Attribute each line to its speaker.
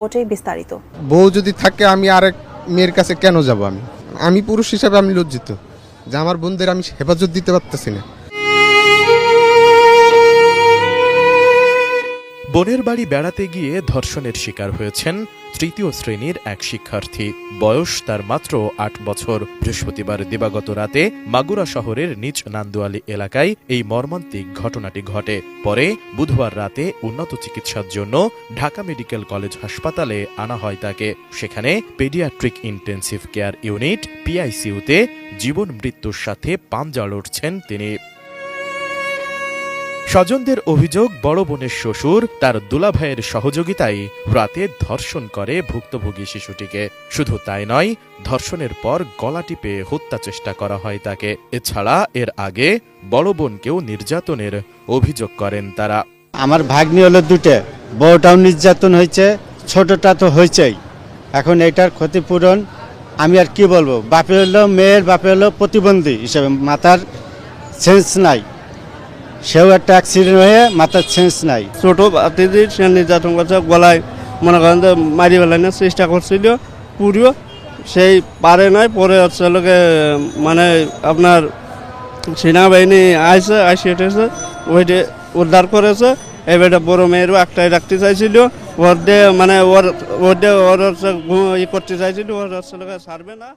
Speaker 1: ওটাই বিস্তারিত।
Speaker 2: বউ যদি থাকে, আমি আরেক মেয়ের কাছে কেন যাব আমি? আমি পুরুষ হিসাবে আমি লজ্জিত। যে আমার বোনদের আমি হেফাজত দিতে পারতেছি না।
Speaker 3: বোনের বাড়ি বেড়াতে গিয়ে ধর্ষণের শিকার হয়েছেন তৃতীয় শ্রেণির এক শিক্ষার্থী। বয়স তার মাত্র আট বছর। বৃহস্পতিবার দিবাগত রাতে মাগুরা শহরের নিজ নান্দুয়ালি এলাকায় এই মর্মান্তিক ঘটনাটি ঘটে। পরে বুধবার রাতে উন্নত চিকিৎসার জন্য ঢাকা মেডিকেল কলেজ হাসপাতালে আনা হয় তাকে। সেখানে পেডিয়াট্রিক ইন্টেন্সিভ কেয়ার ইউনিট পিআইসিইউতে জীবন মৃত্যুর সাথে পাঞ্জা লড়ছেন তিনি। স্বজনদের অভিযোগ, বড় বোনের শ্বশুর তার দুলাভাইয়ের সহযোগিতায় রাতে ধর্ষণ করে ভুক্তভোগী শিশুটিকে। শুধু তাই নয়, ধর্ষণের পর গলা টিপে হত্যা চেষ্টা করা হয় তাকে। এছাড়া এর আগে বড় বোনকেও নির্যাতনের অভিযোগ করেন তারা।
Speaker 4: আমার ভাগ্নি হলো দুটো বউটাও নির্যাতন হয়েছে, ছোটটা তো হয়েছেই। এখন এটার ক্ষতিপূরণ আমি আর কি বলব? বাপে হলো মেয়ের বাপে হলো প্রতিবন্ধী হিসেবে, মাথার সেন্স নাই। সেও একটা অ্যাক্সিডেন্ট হয়ে মাথার সেন্স নাই।
Speaker 5: ছোট বাতিদি সে নির্যাতন করছে, গলায় মনে করেন যে মারি বেলানোর চেষ্টা করছিল পুরিও সেই পারে নাই, পরে হচ্ছে লোকে মানে আপনার সেনাবাহিনী আইসে আইসে এসেছে ওইটা উদ্ধার করেছে এবারে বড় মেয়েরও একটাই রাখতে চাইছিল, ওর দিয়ে মানে ওর ওর দিয়ে ওর হচ্ছে ই করতে চাইছিল, ওর হচ্ছে লোকে ছাড়বে না।